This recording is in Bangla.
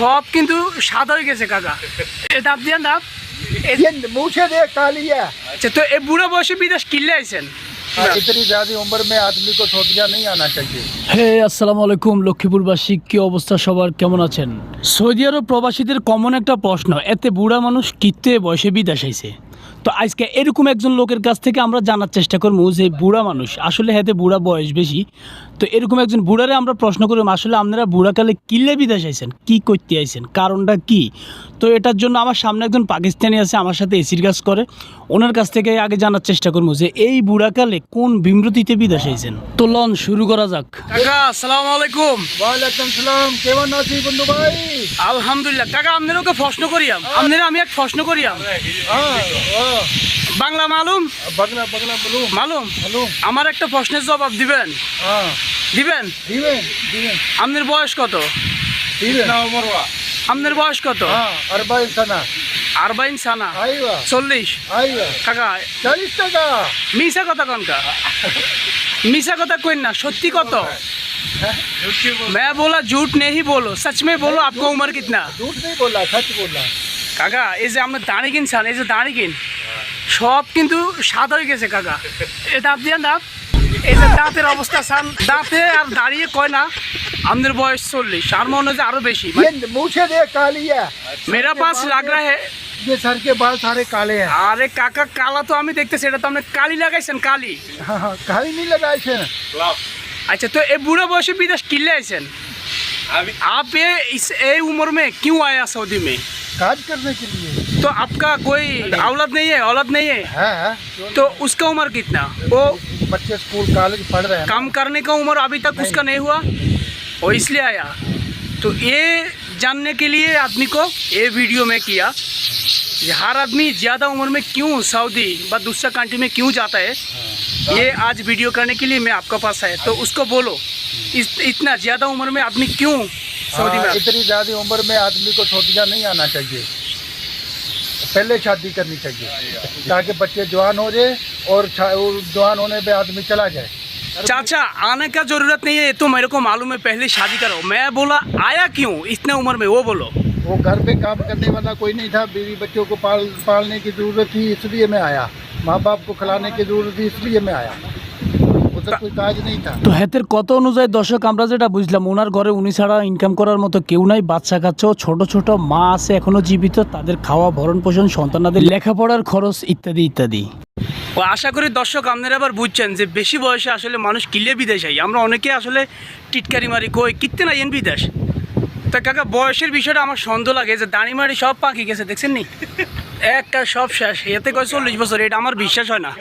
সব কিন্তু সাদা হয়ে গেছে কাকা এ দাঁত দিয়ে দাঁত এ- ये मुंह से देख काली है আচ্ছা তো এ বুড়া বয়সে বিদেশ কিনলে আইছেন इतनी ज्यादा उम्र में आदमी को सऊदिया नहीं आना चाहिए হে আসসালামু আলাইকুম লক্ষ্মীপুরবাসী কি অবস্থা সবার কেমন আছেন সৌদি আরব প্রবাসীদের কমন একটা প্রশ্ন এতে বুড়া মানুষ কিত্তে বয়সে বিদেশ আইছে তো আজকে এরকম একজন লোকের কাছ থেকে আমরা জানার চেষ্টা করব যে বুড়া মানুষ আসলে হ্যাঁ বুড়া বয়স বেশি তো এরকম একজন বুড়ারে আমরা প্রশ্ন করব আসলে আপনারা বুড়াকালে কিলে বিদেশ আইসেন কি করতে আইসেন কারণটা কি? তো এটার জন্য আমার সামনে একজন পাকিস্তানি আছে আমার সাথে এসির কাজ করে ওনার কাছ থেকে আগে জানার চেষ্টা করব যে এই বুড়াকালে কোন বিমৃতিতে বিদেশ আইসেন তো লন শুরু করা যাক। আলাইকুম। ওয়ালাইকুম সালাম কেমন আলহামদুলিল্লাহ। আপনারা প্রশ্ন করিয়াম। আপনারা আমি এক প্রশ্ন করিয়াম। হ্যাঁ, হ্যাঁ। বাংলা মালুম बगला बगला बोलू মালুম बोलू আমার একটা প্রশ্নের জবাব দিবেন हाँ দিবেন दीवे दीवे আপনার বয়স কত दीवे उम्र हुआ আপনার বয়স কত हाँ अरबाई सना আরবাইন সানা आईवा চল্লিশ आईवा কাকা चालीस टका মিশা কথা কনকা মিশা কথা কইন না সত্যি কত मैं बोला झूठ नहीं बोलो सच में बोलो आपको उम्र कितना झूठ नहीं बोला सच बोला কাকা এই যে আমরা দাঁড়ি কিনছেন এই যে দাঁড়ি কিন সব কিন্তু সাদা হয়ে গেছে কাকা এ দাঁত দিয়ে দাঁত এই যে দাঁতের অবস্থা সান দাঁতে আর দাঁড়িয়ে কয় না আমাদের বয়স চল্লিশ আর মনে হয় যে আরো বেশি ये मुंह से देख काली है মেরা পাস লাগ রা হে ये सर के बाल सारे काले हैं আরে কাকা কালা তো আমি দেখতেছি এটা তো আপনি কালি লাগাইছেন কালি हाँ हाँ काली नहीं लगाए थे अच्छा तो ये बूढ़ा बयसे विदेश किले आइसन आप ये इस ए उम्र में क्यों आया सऊदी में काज करने के लिए। तो आपका कोई औलाद नहीं है औलत नहीं है? है तो उसका उम्र कितना? वो बच्चे स्कूल कॉलेज पढ़ रहे हैं काम करने का उम्र अभी तक उसका नहीं हुआ? वो इसलिए आया। तो ये जानने के लिए आदमी को ये वीडियो में किया हर आदमी ज़्यादा उम्र में क्यों सऊदी व दूसरा कंट्री में क्यों जाता है। ये आज वीडियो करने के लिए मैं आपका पास आया। तो उसको बोलो इस, इतना ज़्यादा उम्र में आदमी क्यों सऊदी में हाँ, इतनी ज़्यादा उम्र में आदमी को सऊदिया नहीं आना चाहिए। पहले शादी करनी चाहिए ताकि बच्चे जवान हो जाए और जवान होने पे आदमी चला जाए। चाचा आने का ज़रूरत नहीं है तो मेरे को मालूम है पहले शादी करो। मैं बोला आया क्यों? इतने उम्र में वो बोलो। वो घर पे काम करने वाला कोई नहीं था बीवी बच्चों को पाल पालने की ज़रूरत थी इसलिए मैं आया। माँ बाप को खिलाने की ज़रूरत थी इसलिए मैं आया। তো হেতের কত অনুযায়ী দর্শক আমরা যেটা বুঝলাম ওনার ঘরে উনি ছাড়া ইনকাম করার মতো কেউ নাই বাচ্চা কাচ্চাও ছোট ছোট মা আছে এখনও জীবিত তাদের খাওয়া ভরণ পোষণ সন্তানাদের লেখাপড়ার খরচ ইত্যাদি ইত্যাদি। ও আশা করি দর্শক আপনারা আবার বুঝছেন যে বেশি বয়সে আসলে মানুষ কিলে বিদেশ আই আমরা অনেকে আসলে টিটকারি মারি কই কিত্তে না এন বিদেশ? তা কাকা বয়সের বিষয়টা আমার সন্দেহ লাগে যে দাঁড়ি মারি সব পাখি গেছে দেখছেন নি? একটা সব শেষ। এতে কয় চল্লিশ বছর এটা আমার বিশ্বাস হয় না।